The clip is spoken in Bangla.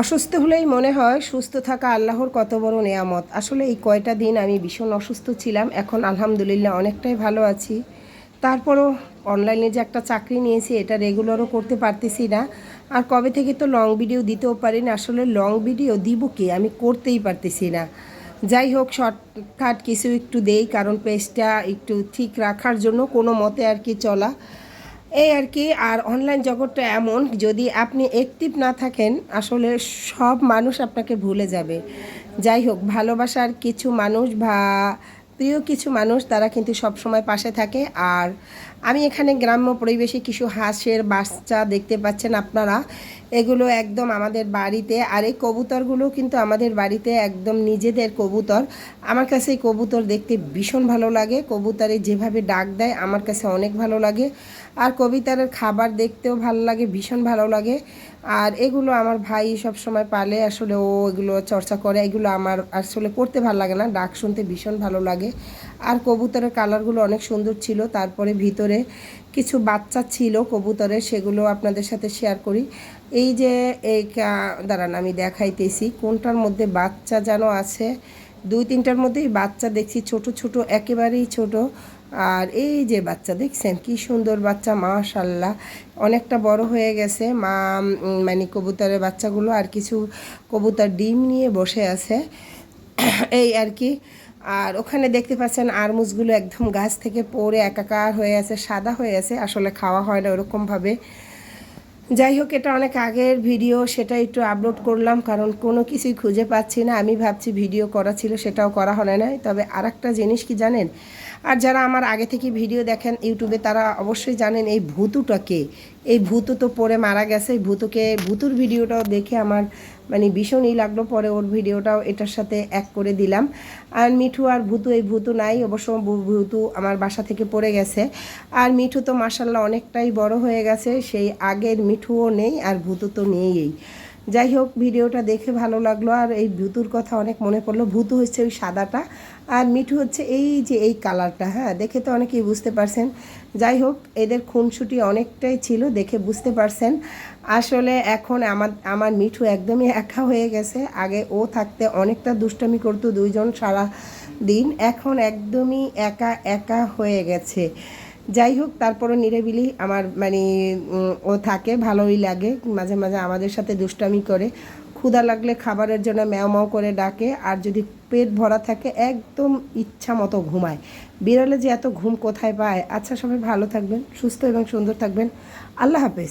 অসুস্থ হলেই মনে হয় সুস্থ থাকা আল্লাহর কত বড় নেয়ামত। আসলে এই কয়টা দিন আমি ভীষণ অসুস্থ ছিলাম, এখন আলহামদুলিল্লাহ অনেকটাই ভালো আছি। তারপরও অনলাইনে যে একটা চাকরি নিয়েছি, এটা রেগুলারও করতে পারতেছি না। আর কবে থেকে তো লং ভিডিও দিতেও পারি না আসলে লং ভিডিও দিব কি? আমি করতেই পারতেছি না। যাই হোক শর্টকাট কিছু একটু দেই, কারণ পেজটা একটু ঠিক রাখার জন্য কোনো মতে আর কি চলা। এই আর কি, আর অনলাইন জগৎটা এমন, যদি আপনি অ্যাক্টিভ না থাকেন, আসলে সব মানুষ আপনাকে ভুলে যাবে। যাই হোক, ভালোবাসার কিছু মানুষ বা প্রিয় কিছু মানুষ, তারা কিন্তু সব সময় পাশে থাকে। আর আমি এখানে গ্রাম্য পরিবেশে কিছু হাঁসের বাচ্চা দেখতে পাচ্ছেন আপনারা। এগুলো একদম আমাদের বাড়িতে, আর এই কবুতরগুলো কিন্তু আমাদের বাড়িতে একদম নিজেদের কবুতর। আমার কাছে এই কবুতর দেখতে ভীষণ ভালো লাগে। কবুতরে যেভাবে ডাক দেয়, আমার কাছে অনেক ভালো লাগে। আর কবিতারের খাবার দেখতেও ভালো লাগে, ভীষণ ভালো লাগে। আর এগুলো আমার ভাই সব সময় পালে, আসলে ও এগুলো চর্চা করে, এগুলো আমার আসলে করতে ভালো লাগে না, ডাক শুনতে ভীষণ ভালো লাগে। আর কবুতরের কালারগুলো অনেক সুন্দর ছিল, তারপরে ভিতরে কিছু বাচ্চা ছিল কবুতরের, সেগুলো আপনাদের সাথে শেয়ার করি। এই যে এই দাঁড়ান আমি দেখাইতেছি, কোনটার মধ্যে বাচ্চা যেন আছে, দুই তিনটার মধ্যেই বাচ্চা দেখছি, ছোট ছোট, একেবারেই ছোট। আর এই যে বাচ্চা, দেখছেন কি সুন্দর বাচ্চা মাশাল্লাহ অনেকটা বড় হয়ে গেছে। মা মানে কবুতরের বাচ্চাগুলো আর কিছু কবুতর ডিম নিয়ে বসে আছে। এই আর কি। আর ওখানে দেখতে পাচ্ছেন আরমুজগুলো একদম গাছ থেকে পড়ে, একাকার হয়ে আছে, সাদা হয়ে আছে। আসলে খাওয়া হয় না ওরকমভাবে। যাই হোক, এটা অনেক আগের ভিডিও, সেটা একটু আপলোড করলাম, কারণ কোনো কিছুই খুঁজে পাচ্ছি না। আমি ভাবছি ভিডিও করা ছিল, সেটাও করা হয় নাই তবে আর একটা জিনিস কি জানেন? আর যারা আমার আগে থেকে ভিডিও দেখেন ইউটিউবে, তারা অবশ্যই জানেন এই ভূতুটাকে এই ভূতু তো পরে মারা গেছে। এই ভূতুকে, ভূতুর ভিডিওটাও দেখে আমার মানে ভীষণই লাগল। পরে ওর ভিডিওটাও এটার সাথে এক করে দিলাম। আর মিঠু, আর ভূতু, এই ভূতু নাই, অবশ্য ভূতু আমার বাসা থেকে পড়ে গেছে। আর মিঠু তো মাসাল্লাহ অনেকটাই বড় হয়ে গেছে। সেই আগের মিঠুও নেই আর ভূতু তো নেই যাই হোক, ভিডিওটা দেখে ভালো লাগল। আর এই ভূতুর কথা অনেক মনে পড়ল। ভূতু হচ্ছে ওই সাদাটা। আর মিঠু হচ্ছে এই যে এই কালারটা হ্যাঁ? দেখে তো অনেকেই বুঝতে পারছেন। যাই হোক, এদের খুনসুটি অনেকটাই ছিল, দেখে বুঝতে পারছেন। আসলে এখন আমার আমার মিঠু একদমই একা হয়ে গেছে। আগে ও থাকতে অনেকটা দুষ্টামি করতো দুইজন সারা দিন। এখন একদমই একা একা হয়ে গেছে। যাই হোক, তারপরও নিরেবিলি আমার মানে ও থাকে, ভালোই লাগে। মাঝে মাঝে আমাদের সাথে দুষ্টামি করে। ক্ষুধা লাগলে খাবারের জন্য ম্যাও ম্যাও করে ডাকে। আর যদি পেট ভরা থাকে, একদম ইচ্ছা মতো ঘুমায়। বিড়ালে যে এত ঘুম কোথায় পায়? আচ্ছা সবাই ভালো থাকবেন, সুস্থ এবং সুন্দর থাকবেন। আল্লাহ হাফেজ।